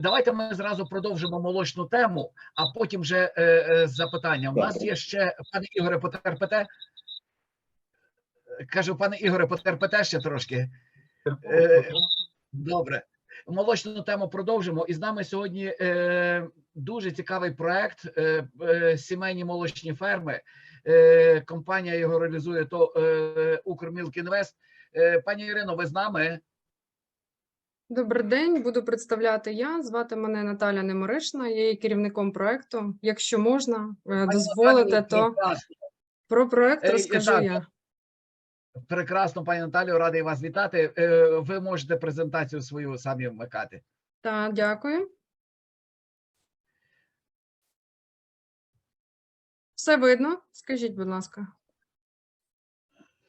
Давайте ми зразу продовжимо молочну тему, а потім вже е, е, запитання. У нас є ще пане Ігоре, потерпите. Кажу, пане Ігоре, потерпите ще трошки. Е, Добре. Молочну тему продовжимо. І з нами сьогодні е, дуже цікавий проект е, е, сімейні молочні ферми. Е, компанія його реалізує то е, Укрмілкінвест. Е, пані Ірино, ви з нами? Добрий день, буду представляти я. Звати мене Наталя Неморишна, я є керівником проекту. Якщо можна, е, дозволите, то про проект Е, розкажу я. Прекрасно, пані Наталію, радий вас вітати. Е, Ви можете презентацію свою самі вмикати. Так, дякую. Все видно? Скажіть, будь ласка.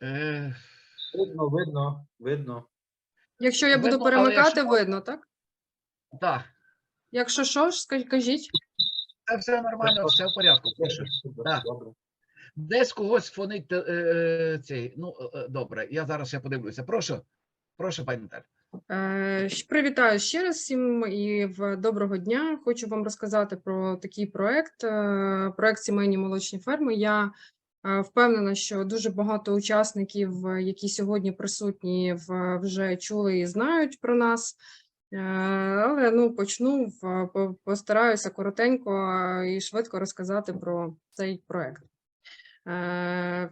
Е, Видно, видно, видно. Якщо я буду Видно, але перемикати, якщо- видно, так? Так, Якщо що ж, ска- кажіть. це все нормально, все в порядку. Прошу. Так. Десь когось фонить те- е, цей. Ну, е, е, добре, я зараз ще подивлюся. Прошу, прошу, пані Наталі. Е, щ- Привітаю ще раз всім і в доброго дня. Хочу вам розказати про такий проект. е, Проект сімейні молочні ферми. Я е, впевнена, що дуже багато учасників, е, які сьогодні присутні, вже чули і знають про нас. Е, Але ну почну постараюся коротенько е, і швидко розказати про цей проект. Е,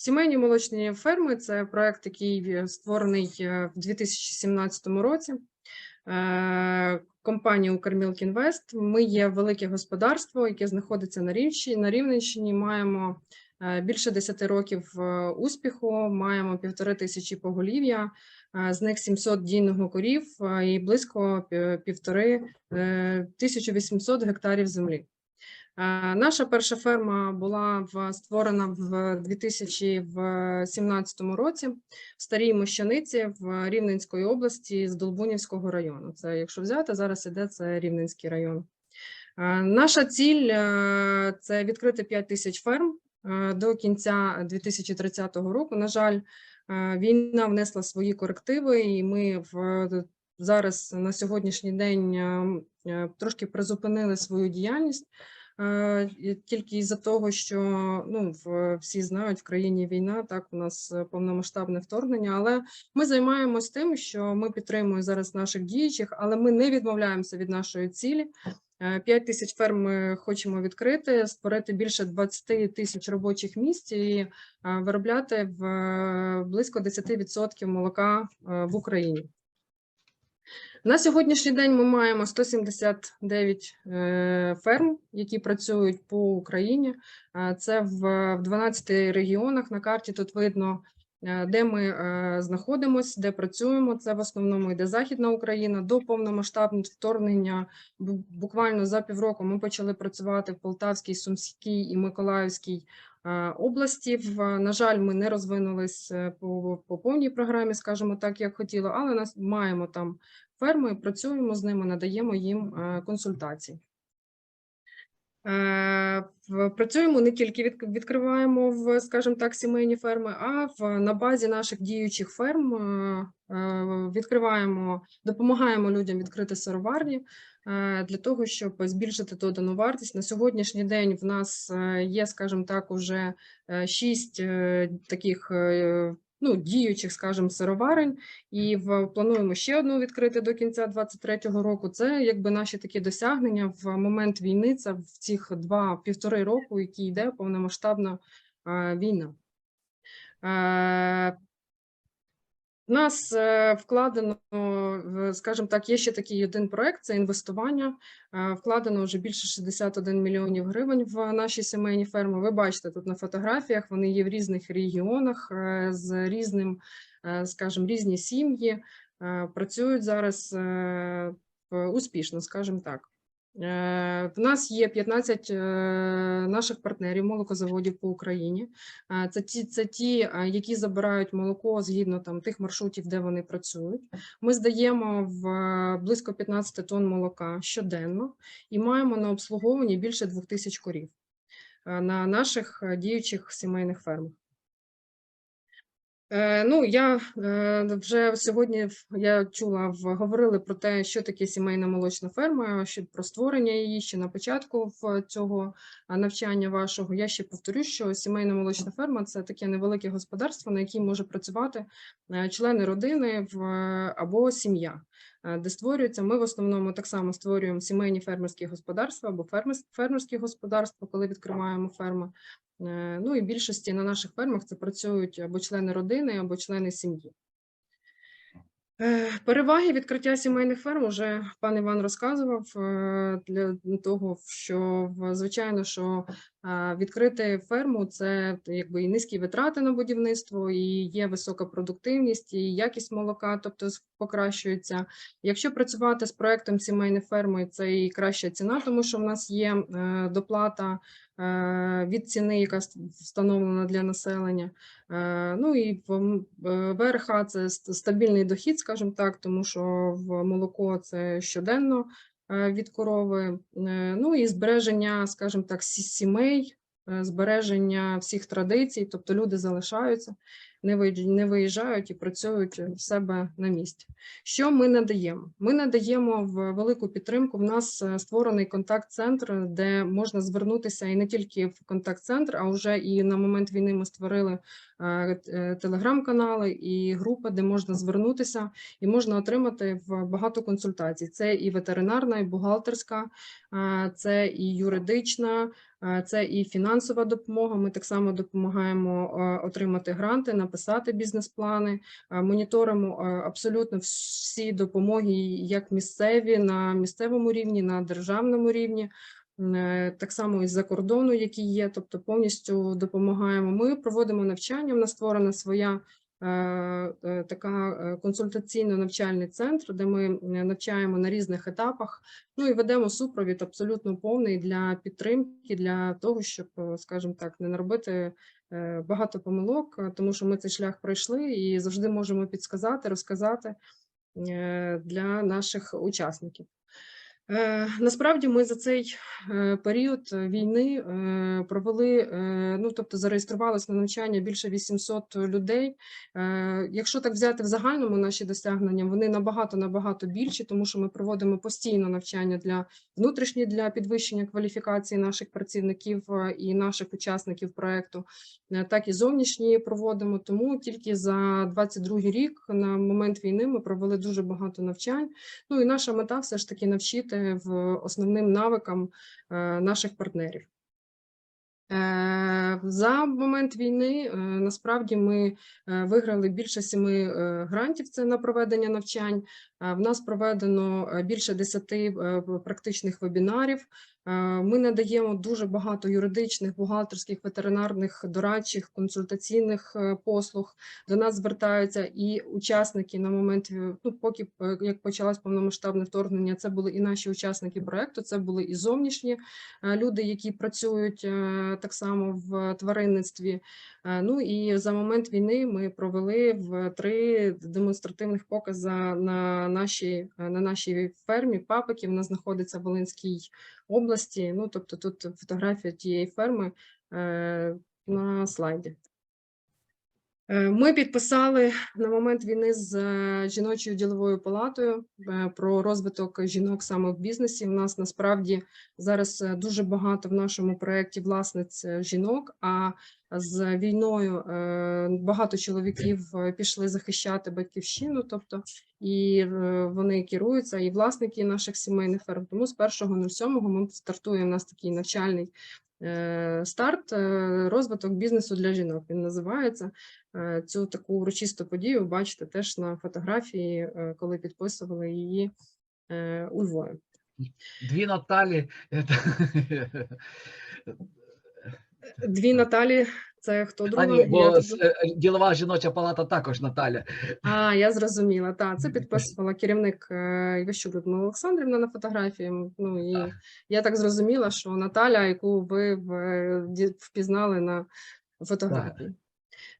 Сімейні молочні ферми це проект, який е, створений е, в 2017 році. Компанія Укрмілкінвест. Ми є велике господарство, яке знаходиться на Рівщині. На Рівненщині маємо е, більше 10 років е, успіху, маємо півтори тисячі поголів'я, е, з них 700 дійного корів і близько півтори е, 1800 гектарів землі. Е, Наша перша ферма була створена в 2017 році в Старій Мощаниці в Рівненської області з Долбунівського району. Це якщо взяти, зараз іде це Рівненський район. Е, Наша ціль е, це відкрити 5 тисяч ферм до кінця 2030 року. На жаль, війна внесла свої корективи, і ми в зараз на сьогоднішній день трошки призупинили свою діяльність. Е, Тільки із-за того, що ну всі знають в країні війна, так у нас е, повномасштабне вторгнення. Але ми займаємось тим, що ми підтримуємо зараз наших діючих, але ми не відмовляємося від нашої цілі. 5 тисяч ферм ми хочемо відкрити, створити більше 20 тисяч робочих місць і е, виробляти в е, близько 10% молока е, в Україні. На сьогоднішній день ми маємо 179 е, ферм, які працюють по Україні. Це в в 12 регіонах. На карті тут видно, де ми е, знаходимося, де працюємо. Це в основному йде Західна Україна. До повномасштабного вторгнення буквально за півроку ми почали працювати в Полтавській, Сумській і Миколаївській е, області. На жаль, ми не розвинулись е, по, по повній програмі, скажімо так, як хотіло, але нас маємо там ферми, працюємо з ними, надаємо їм е, консультації. Е, Працюємо не тільки відкриваємо в, скажімо так, сімейні ферми, а в на базі наших діючих ферм е, е, відкриваємо, допомагаємо людям відкрити сироварні для того, щоб збільшити додану вартість. На сьогоднішній день в нас є, скажімо так, уже шість таких ну, діючих, скажімо, сироварень, і в плануємо ще одну відкрити до кінця 2023 року. Це якби наші такі досягнення в момент війни. Це в цих два півтори року, які йде повномасштабна е, війна. В нас е, вкладено, скажімо так, є ще такий один проект це інвестування. Е, Вкладено вже більше 61 мільйонів гривень в наші сімейні ферми. Ви бачите тут на фотографіях, вони є в різних регіонах е, з різним, скажімо, різні сім'ї працюють зараз успішно, скажімо так. Е, В нас є 15 е, наших партнерів молокозаводів по Україні. Е, Це ті, це ті, які забирають молоко згідно там тих маршрутів, де вони працюють. Ми здаємо в близько 15 тонн молока щоденно і маємо на обслуговуванні більше 2000 корів на наших діючих сімейних фермах. Е, Ну, я е, вже сьогодні я чула, говорили про те, що таке сімейна молочна ферма, що про створення її ще на початку цього навчання вашого. Я ще повторю, що сімейна молочна ферма це таке невелике господарство, на якій може працювати е, члени родини або сім'я, де створюється. Ми в основному так само створюємо сімейні фермерські господарства або фермерські господарства, коли відкриваємо ферми. Е, Ну і більшості на наших фермах це працюють або члени родини, або члени сім'ї. Е, Переваги відкриття сімейних ферм вже пан Іван розказував е, для того, що звичайно, що е, відкрити ферму це якби і низькі витрати на будівництво, і є висока продуктивність, і якість молока, тобто покращується. Якщо працювати з проектом сімейної ферми, це і краща ціна, тому що в нас є е, доплата е, від ціни, яка встановлена для населення. Е, Ну і в ВРХ це стабільний дохід, скажімо так, тому що в молоко це щоденно від корови. Е, Ну і збереження, скажімо так, сі- сімей, е, збереження всіх традицій, тобто люди залишаються, не виїжджають і працюють в себе на місці. Що ми надаємо? Ми надаємо в велику підтримку. В нас е, створений контакт-центр, де можна звернутися і не тільки в контакт-центр, а вже і на момент війни ми створили е, е, телеграм-канали і групи, де можна звернутися і можна отримати багато консультацій. Це і ветеринарна, і бухгалтерська, це і юридична, це і фінансова допомога. Ми так само допомагаємо отримати гранти, написати бізнес-плани, е, моніторимо абсолютно всі допомоги, як місцеві на місцевому рівні, на державному рівні. Е, Так само із-за кордону, які є, тобто повністю допомагаємо. Ми проводимо навчання. В нас створена своя е, е, така консультаційно-навчальний центр, де ми навчаємо на різних етапах. Ну і ведемо супровід абсолютно повний для підтримки, для того, щоб, скажімо так, не наробити багато помилок, е, тому що ми цей шлях пройшли і завжди можемо підсказати, розказати е, для наших учасників. Е, Насправді ми за цей е, період війни е, провели, ну тобто зареєструвалось на навчання більше 800 людей. Якщо так взяти в загальному наші досягнення, вони набагато набагато більші, тому що ми проводимо постійно навчання для внутрішні для підвищення кваліфікації наших працівників і наших учасників проекту, так і зовнішні проводимо. Тому тільки за 22 рік на момент війни ми провели дуже багато навчань. Ну і наша мета все ж таки навчити в основним навикам е, наших партнерів. Е, За момент війни е, насправді ми е, виграли більше семи е, грантів. Це на проведення навчань. В нас проведено більше десяти практичних вебінарів. Ми надаємо дуже багато юридичних, бухгалтерських, ветеринарних, дорадчих, консультаційних послуг. До нас звертаються і учасники на момент, ну поки як почалось повномасштабне вторгнення, це були і наші учасники проекту, це були і зовнішні люди, які працюють так само в тваринництві. Е, Ну і за момент війни ми провели в три демонстративних покази на нашій, е, на нашій фермі. Папики вона знаходиться в Волинській області. Ну тобто тут фотографія тієї ферми е, на слайді. Е, Ми підписали на момент війни з е, жіночою діловою палатою е, про розвиток жінок саме в бізнесі. У нас насправді зараз дуже багато в нашому проєкті власниць жінок. А з війною багато чоловіків пішли захищати батьківщину, тобто і вони керуються, і власники наших сімейних ферм. Тому з 1.07 ми стартує у нас такий навчальний старт, е, розвиток бізнесу для жінок. Він називається. Е, Цю таку урочисту подію бачите теж на фотографії, е, коли підписували її е, у Львові. Дві Наталі. е, Дві Наталі. Це хто А друга? Я бо тут- е, ділова жіноча палата також Наталя. А, я зрозуміла. Так, це підписувала керівник е, Іващук Людмила Олександрівна на фотографії. Ну і Так. я так зрозуміла, що Наталя, яку ви в- впізнали на фотографії. Е,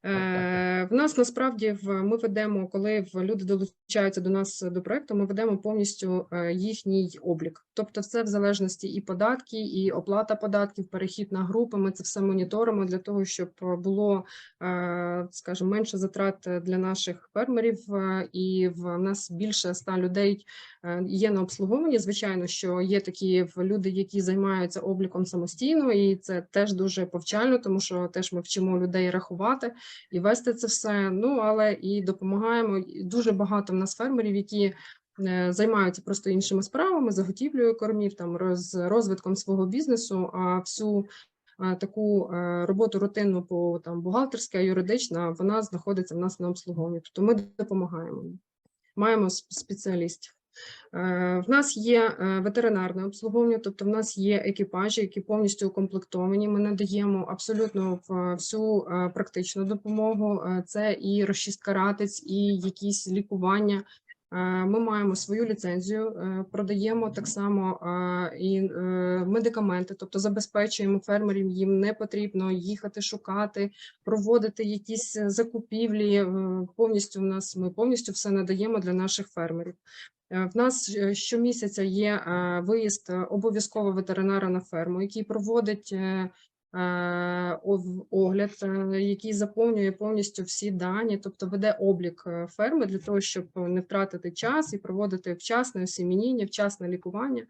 В нас насправді ми ведемо, коли люди долучаються до нас до проекту, ми ведемо повністю е, їхній облік. Тобто, це в залежності і податки, і оплата податків, перехід на групи. Ми це все моніторимо для того, щоб було, е, скажімо, менше затрат для наших фермерів, е, і в нас більше ста людей е, є на обслуговуванні. Звичайно, що є такі люди, які займаються обліком самостійно, і це теж дуже повчально, тому що теж ми вчимо людей рахувати і вести це все. Ну але і допомагаємо. Дуже багато в нас фермерів, які е, займаються просто іншими справами, заготівлею кормів, там роз розвитком свого бізнесу. А всю е, таку е, роботу рутинну по там бухгалтерська, юридична, вона знаходиться в нас на обслуговуванні. Тобто ми допомагаємо. Маємо спеціалістів. Е, В нас є е, ветеринарне обслуговування, тобто в нас є екіпажі, які повністю укомплектовані. Ми надаємо абсолютно всю е, практичну допомогу. Це і розчистка ратиць, і якісь лікування. Е, Ми маємо свою ліцензію, е, продаємо так само е, і медикаменти, тобто забезпечуємо фермерів. Їм не потрібно їхати шукати, проводити якісь закупівлі. Повністю в нас ми повністю все надаємо для наших фермерів. В нас щомісяця є виїзд обов'язково ветеринара на ферму, який проводить ов- огляд, е, який заповнює повністю всі дані, тобто веде облік е, ферми для того, щоб не втратити час і проводити вчасне осімініння, вчасне лікування.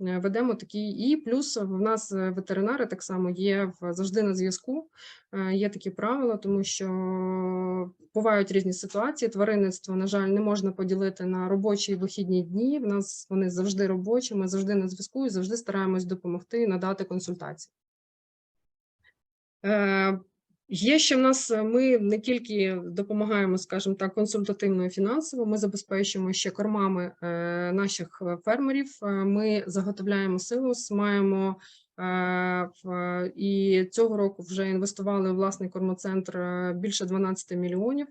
Е, Ведемо такі, і плюс в нас е, ветеринари так само є завжди на зв'язку. Е, Є такі правила, тому що бувають різні ситуації. Тваринництво, на жаль, не можна поділити на робочі і вихідні дні. В нас вони завжди робочі, ми завжди на зв'язку і завжди стараємось допомогти надати консультації. Е, Є ще в нас, е, ми не тільки допомагаємо, скажімо так, консультативно і фінансово, ми забезпечуємо ще кормами е, наших фермерів. Ми заготовляємо силус, маємо і цього року вже інвестували у власний кормоцентр е, більше 12 мільйонів.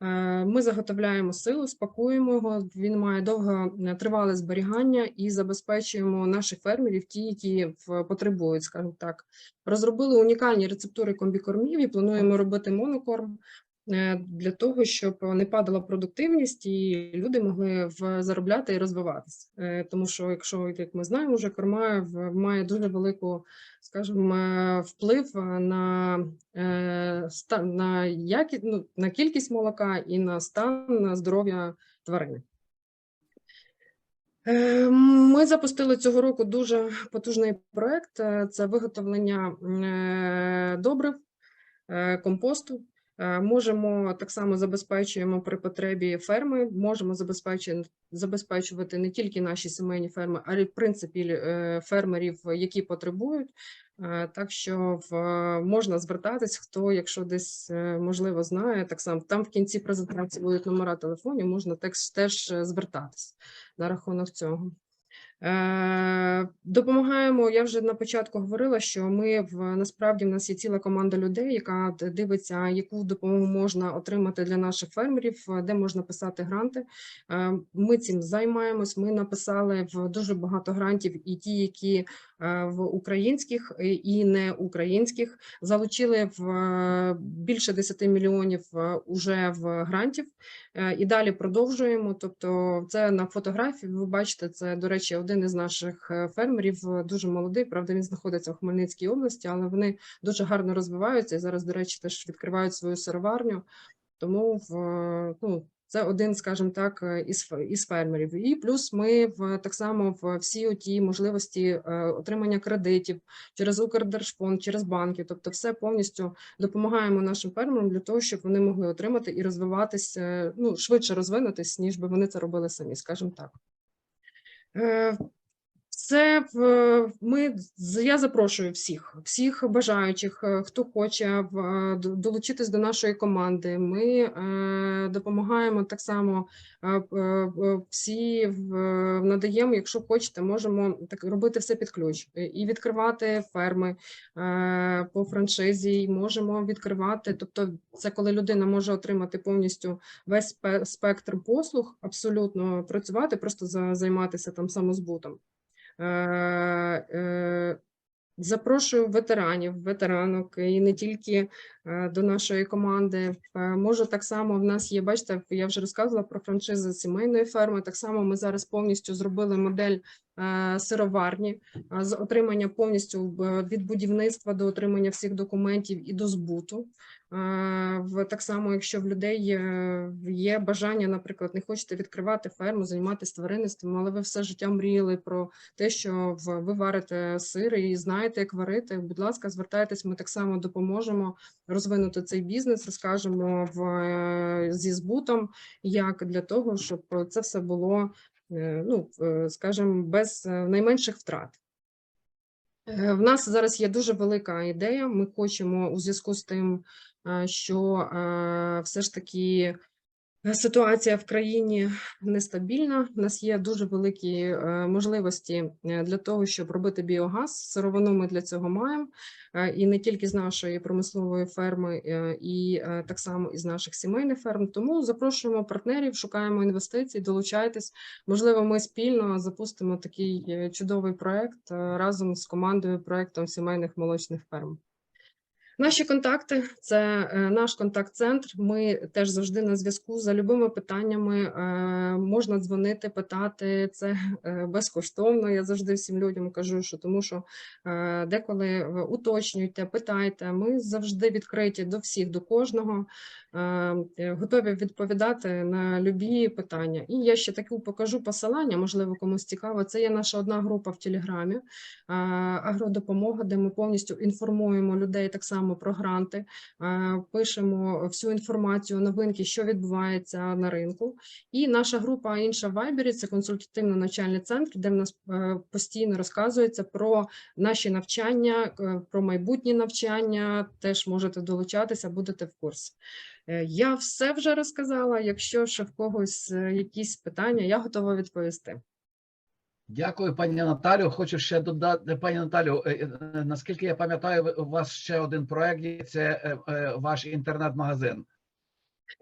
Е, Ми заготовляємо силу, спакуємо його. Він має довго е, тривале зберігання і забезпечуємо наших фермерів, ті, які в- потребують, скажімо так. Розробили унікальні рецептури комбікормів і плануємо робити монокорм е, для того, щоб не падала продуктивність і люди могли заробляти і розвиватися. Е, Тому що, якщо як ми знаємо, вже корма має дуже велику, скажімо, е, вплив на е, на якість, ну, на кількість молока і на стан на здоров'я тварини. Е, Ми запустили цього року дуже потужний проект. е, Це виготовлення е, добрив, е, компосту. Е, Можемо так само забезпечуємо при потребі ферми, можемо забезпечувати, не тільки наші сімейні ферми, а й в принципі е, фермерів, які потребують. Е, Так що в, можна звертатись, хто, якщо десь можливо знає, так само там в кінці презентації будуть номера телефонів, можна теж, теж звертатись на рахунок цього. Е, Допомагаємо. Я вже на початку говорила, що ми в насправді в нас є ціла команда людей, яка дивиться, яку допомогу можна отримати для наших фермерів, е, де можна писати гранти. Е, Ми цим займаємось. Ми написали в дуже багато грантів, і ті, які в українських і не українських, залучили в більше 10 мільйонів уже в грантів. І далі продовжуємо. Тобто, це на фотографії. Ви бачите, це, до речі, один із наших е, фермерів, е, дуже молодий. Правда, він знаходиться в Хмельницькій області, але вони дуже гарно розвиваються і зараз, до речі, теж відкривають свою сироварню. Тому в е, ну. Це один, скажімо так, із із фермерів. І плюс ми в так само в всі ті можливості отримання кредитів через Укрдержфонд, через банки, тобто все повністю допомагаємо нашим фермерам для того, щоб вони могли отримати і розвиватися, ну швидше розвинутись, ніж би вони це робили самі, скажімо так. uh, Це ми я запрошую всіх, всіх бажаючих, е, хто хоче е, долучитись до нашої команди. Ми е, допомагаємо так само всі надаємо, якщо хочете, можемо так робити все під ключ і відкривати ферми по франшизі, можемо відкривати. Тобто, це коли людина може отримати повністю весь спектр послуг, абсолютно працювати, просто за, займатися там самозбутом. Е, е, Запрошую ветеранів, ветеранок і не тільки е, до нашої команди. Може, так само в нас є, бачите, я вже розказувала про франшизи сімейної ферми. Так само ми зараз повністю зробили модель сироварні з отримання повністю від будівництва до отримання всіх документів і до збуту. Е, В так само, якщо в людей е, є бажання, наприклад, не хочете відкривати ферму, займатися тваринництвом, але ви все життя мріяли про те, що ви варите сир і знаєте, як варити. Будь ласка, звертайтесь, ми так само допоможемо розвинути цей бізнес, розкажемо в е, зі збутом, як для того, щоб це все було, ну скажімо, без найменших втрат. Е, В нас зараз є дуже велика ідея. Ми хочемо у зв'язку з тим, е, що е, все ж таки ситуація в країні нестабільна. У нас є дуже великі е, можливості е, для того, щоб робити біогаз. Сировину ми для цього маємо, е, і не тільки з нашої промислової ферми, і так само із наших сімейних ферм. Тому запрошуємо партнерів, шукаємо інвестицій, долучайтесь. Можливо, ми спільно запустимо такий чудовий проект разом з командою проектом сімейних молочних ферм. Наші контакти це е, наш контакт-центр. Ми теж завжди на зв'язку за любими питаннями. е, Можна дзвонити, питати це е, безкоштовно. Я завжди всім людям кажу, що тому що деколи уточнюйте, питайте. Ми завжди відкриті до всіх, до кожного. Готові відповідати на любі питання. І я ще таку покажу посилання, можливо, комусь цікаво. Це є наша одна група в Телеграмі агродопомога, де ми повністю інформуємо людей так само про гранти, пишемо всю інформацію, новинки, що відбувається на ринку. І наша група інша в Вайбері це консультативно-навчальний центр, де в нас е, постійно розказується про наші навчання, е, про майбутні навчання. Теж можете долучатися, будете в курсі. Е, Я все вже розказала. Якщо ще в когось е, якісь питання, я готова відповісти. Дякую, пані Наталю. Хочу ще додати, пані Наталю. е, е, Наскільки я пам'ятаю, у вас ще один проект це е, ваш інтернет-магазин.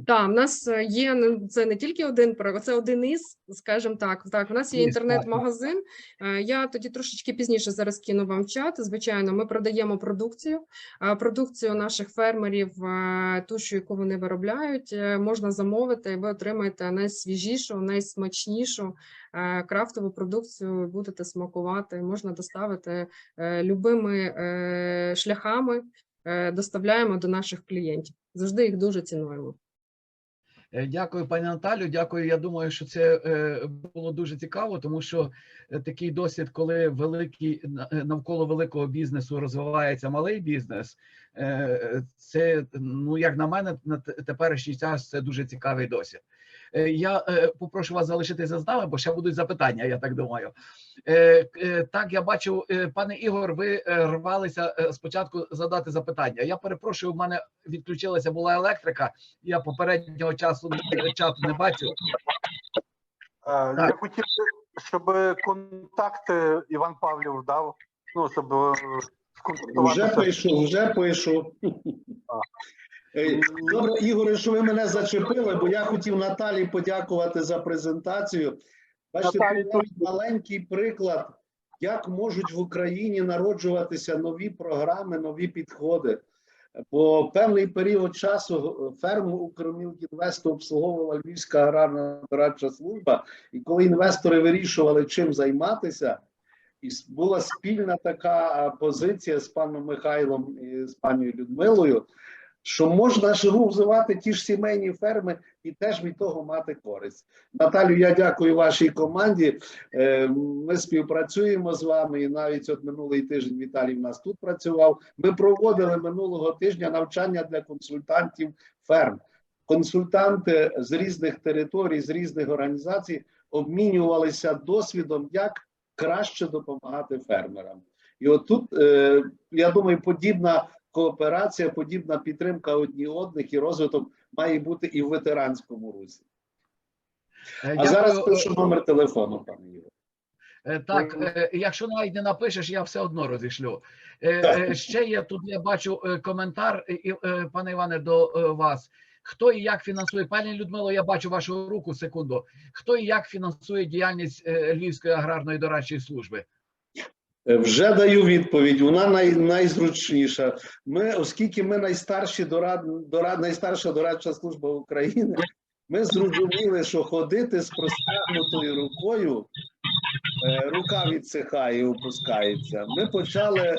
Так, в нас е, є це не тільки один проект, це один із, скажімо так. Так, у нас є інтернет-магазин. Е, Я тоді трошечки пізніше зараз кину вам в чат. Звичайно, ми продаємо продукцію. А Продукцію наших фермерів, е, ту, що яку вони виробляють, е, можна замовити, і ви отримаєте найсвіжішу, найсмачнішу е, крафтову продукцію. Будете смакувати. Можна доставити е, любими е, шляхами. е, Доставляємо до наших клієнтів. Завжди їх дуже цінуємо. Е, Дякую, пані Наталю. Дякую. Я думаю, що це е, було дуже цікаво, тому що е, такий досвід, коли великий на- навколо великого бізнесу розвивається малий бізнес, це ну як на мене, на теперішній час це дуже цікавий досвід. Е, Я е, попрошу вас залишитися з нами, бо ще будуть запитання, я так думаю. Е, Так, я бачу, пане Ігор, ви рвалися спочатку задати запитання. Я перепрошую, у мене відключилася була електрика. Я попереднього часу чату не бачу. Е, Я хотів, щоб контакти Іван Павлів дав, ну, щоб е, Вже сконтактуватися. пишу, вже пишу. Добре, Ігоре, що ви мене зачепили, бо я хотів Наталі подякувати за презентацію. Бачите, Наталі, тут маленький приклад, як можуть в Україні народжуватися нові програми, нові підходи. Бо певний період часу ферму Укрмілкінвесту обслуговувала Львівська аграрна дорадча служба, і коли інвестори вирішували, чим займатися, і була спільна така позиція з паном Михайлом і з пані Людмилою, що можна ж розвивати ті ж сімейні ферми і теж від того мати користь. Наталю, я дякую вашій команді. Е, Ми співпрацюємо з вами, і навіть от минулий тиждень Віталій в нас тут працював. Ми проводили минулого тижня навчання для консультантів ферм. Консультанти з різних територій, з різних організацій обмінювалися досвідом, як краще допомагати фермерам. І от тут, е, я думаю, подібна кооперація, подібна підтримка одні одних і розвиток має бути і в ветеранському русі. Е, А зараз пишу номер телефону, пане Ігор. Е, Так, е, якщо навіть не напишеш, я все одно розішлю. Ще є тут. Я бачу коментар, пане Іване, до вас. Хто і як фінансує, пані Людмило, я бачу вашу руку секунду. Хто і як фінансує діяльність Львівської аграрної дорадчої служби? Е, Вже даю відповідь. Вона най, найзручніша. Ми, оскільки ми найстарші дорад, дорад, найстарша дорадча служба України, ми зрозуміли, що ходити з простягнутою рукою, е, рука відсихає і опускається. Ми почали е,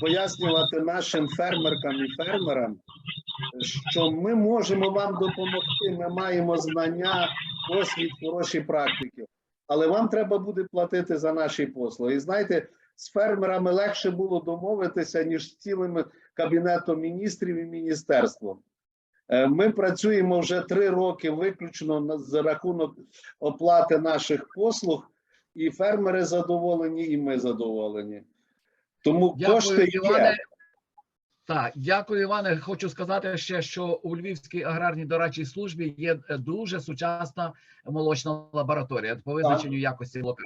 пояснювати нашим фермеркам і фермерам, що ми можемо вам допомогти. Ми маємо знання, досвід, хороші практики. Але вам треба буде платити за наші послуги. І знаєте, з фермерами легше було домовитися, ніж з цілим кабінетом міністрів і міністерством. Е, Ми працюємо вже три роки виключно за рахунок оплати наших послуг, і фермери задоволені, і ми задоволені. Тому кошти Дякую, є. Так, дякую, Іване. Хочу сказати ще, що у Львівській аграрній дорадчій службі є е, дуже сучасна молочна лабораторія по визначенню якості молока.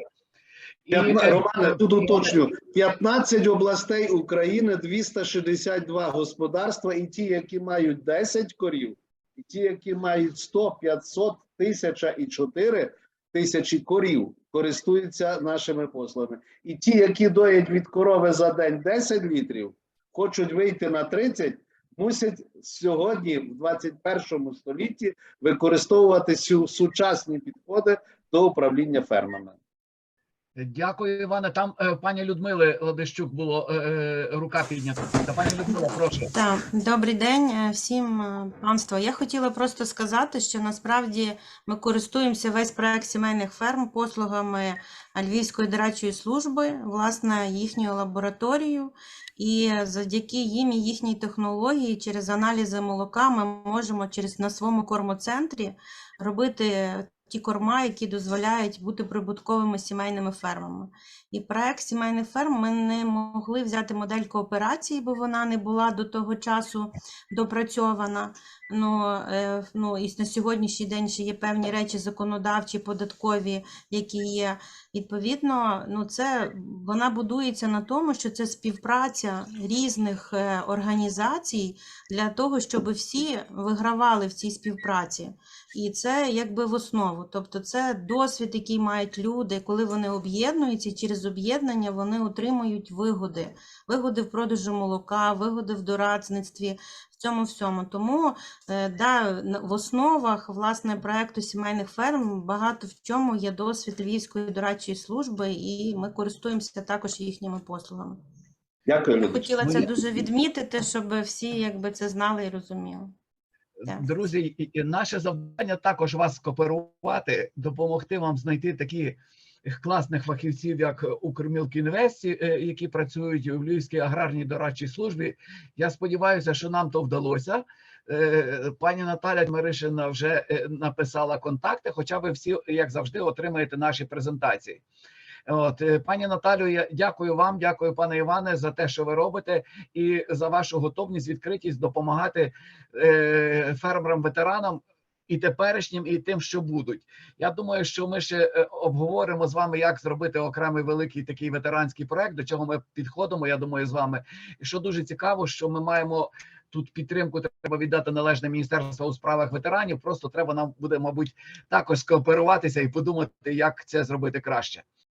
І, е, Романе, тут е, уточню. 15 областей України, 262 господарства, і ті, які мають 10 корів, і ті, які мають 100, 500, 1000 і 4 тисячі корів, користуються нашими послугами. І ті, які доять від корови за день 10 літрів, хочуть вийти на 30, мусять сьогодні, в 21 столітті, використовувати сю- сучасні підходи до управління фермами. Дякую, Іване. Там е, пані Людмили Ладищук було е, е, рука піднята. Та пані Людмила, прошу. Так, добрий день всім панство. Я хотіла просто сказати, що насправді ми користуємося весь проект сімейних ферм послугами Львівської дорадчої служби, власне, їхньою лабораторією. І завдяки їм і їхній технології через аналізи молока ми можемо через на своєму кормоцентрі робити ті корма, які дозволяють бути прибутковими сімейними фермами. І проект сімейних ферм ми не могли взяти модель кооперації, бо вона не була до того часу допрацьована. Ну, е, ну і на сьогоднішній день ще є певні речі законодавчі, податкові, які є. Відповідно, ну це вона будується на тому, що це співпраця різних е, організацій для того, щоб всі вигравали в цій співпраці. І це якби в основу. Тобто це досвід, який мають люди, коли вони об'єднуються, і через об'єднання вони отримують вигоди. Вигоди в продажу молока, вигоди в дорадництві, в цьому всьому. Тому е, да, в основах власне проекту сімейних ферм багато в чому є досвід Львівської дорадчої служби, і ми користуємося також їхніми послугами. Дякую, Я хотіла це дуже відмітити, щоб всі якби це знали і розуміли. Друзі, і- і наше завдання також вас кооперувати, допомогти вам знайти такі класних фахівців, як Укрмілкінвесті, е, які працюють у Львівській аграрній дорадчій службі. Я сподіваюся, що нам то вдалося. Е, Пані Наталя Маришина вже е, написала контакти, хоча ви всі, як завжди, отримаєте наші презентації. От, е, пані Наталю, я дякую вам, дякую, пане Іване, за те, що ви робите, і за вашу готовність, відкритість допомагати е, фермерам-ветеранам і теперішнім, і тим, що будуть. Я думаю, що ми ще е, обговоримо з вами, як зробити окремий великий такий ветеранський проект, до чого ми підходимо. Я думаю, з вами. І що дуже цікаво, що ми маємо. Тут підтримку треба віддати належне міністерство у справах ветеранів. Просто треба нам буде, мабуть, також скооперуватися і подумати, як це зробити краще.